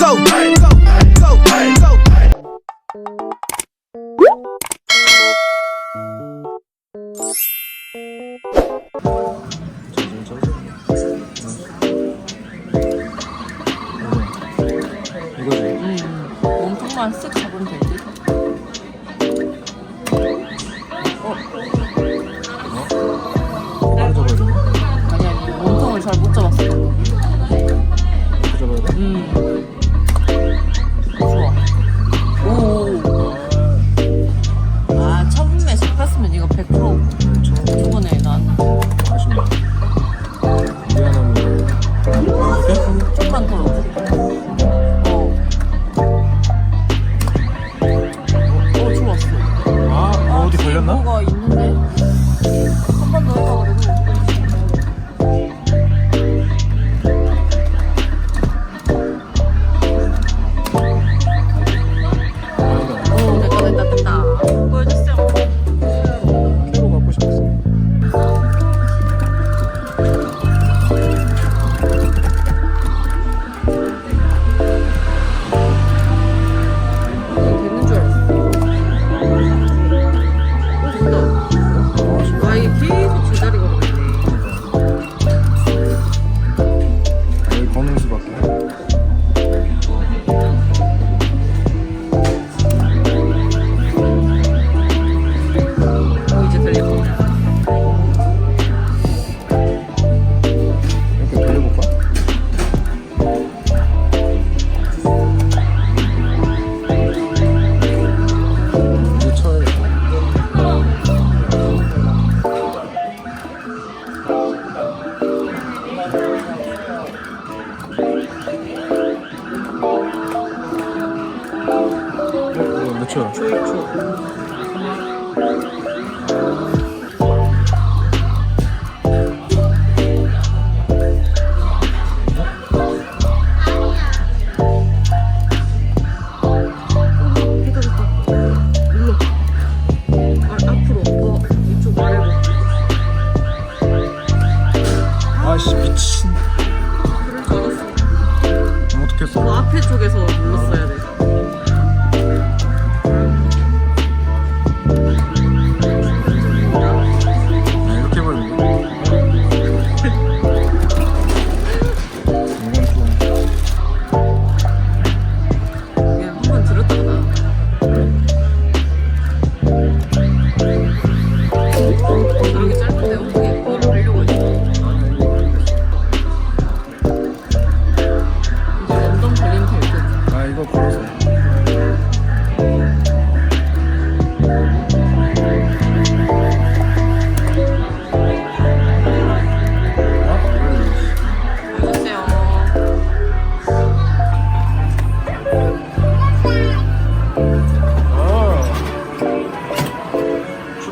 go, go, go, go. go.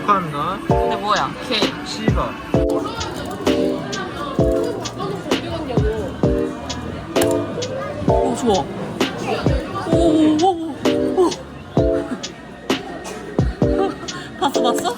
축하합니다. 근데 뭐야? 케이크. 씨바. 오 좋아. 오오오오. 봤어 봤어?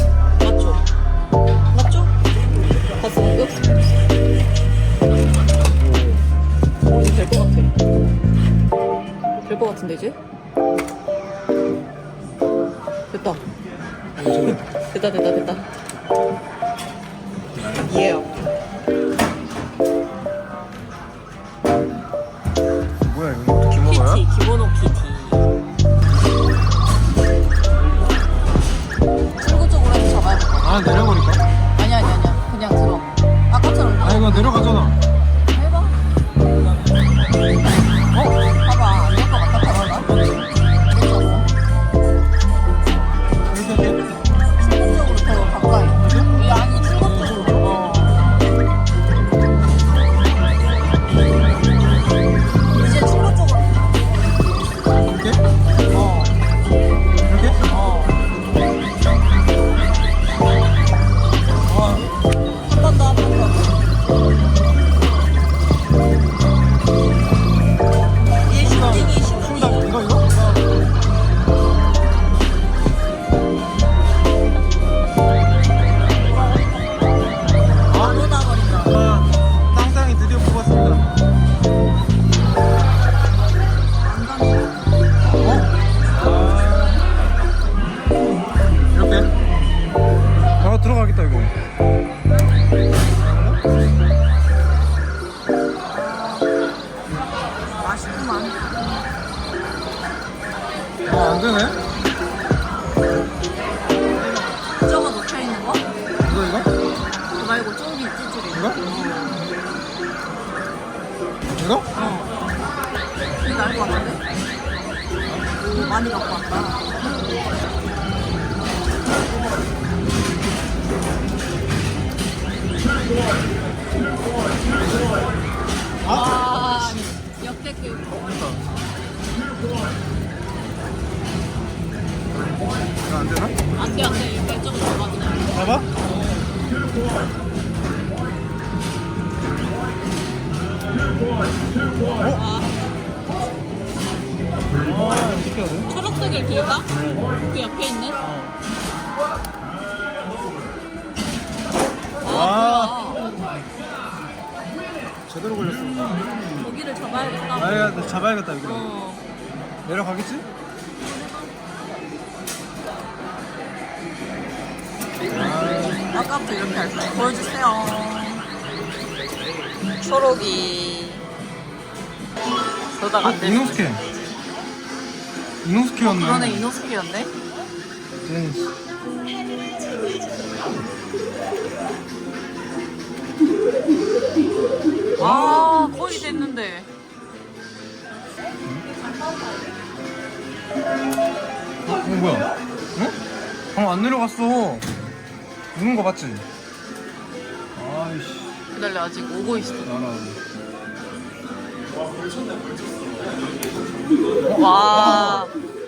뭐야 이거 어떻게 먹어요? 키티, 기모노 키티. 출구 쪽으로 해서 잡아야 아 내려가. 진짜로? 어. 이게 나을 것 같은데? 오, 많이 갖고 왔다. 아. 아, 와, 역대급. 그. 이거 안 되나? 안 돼, 안 돼. 이렇게 조금 더 가긴 봐봐. 초록색을 들까? 그 옆에 있는? 아, 뭐야. 제대로 걸렸어. 고기를 잡아야겠다. 아, 야, 잡아야겠다, 여기. 어. 내려가겠지? 아까부터 이렇게 할 거예요. 보여주세요. 초록이. 그러다가 안 돼. 이노스케. 이노스케였네. 그러네, 이노스케였네. 네. 아, 거의 됐는데. 어, 뭐야? 응? 방금 안 내려갔어. 누는 거 맞지? 아이씨. 기다려, 아직 오고 있어. 나라. 와. 아, 안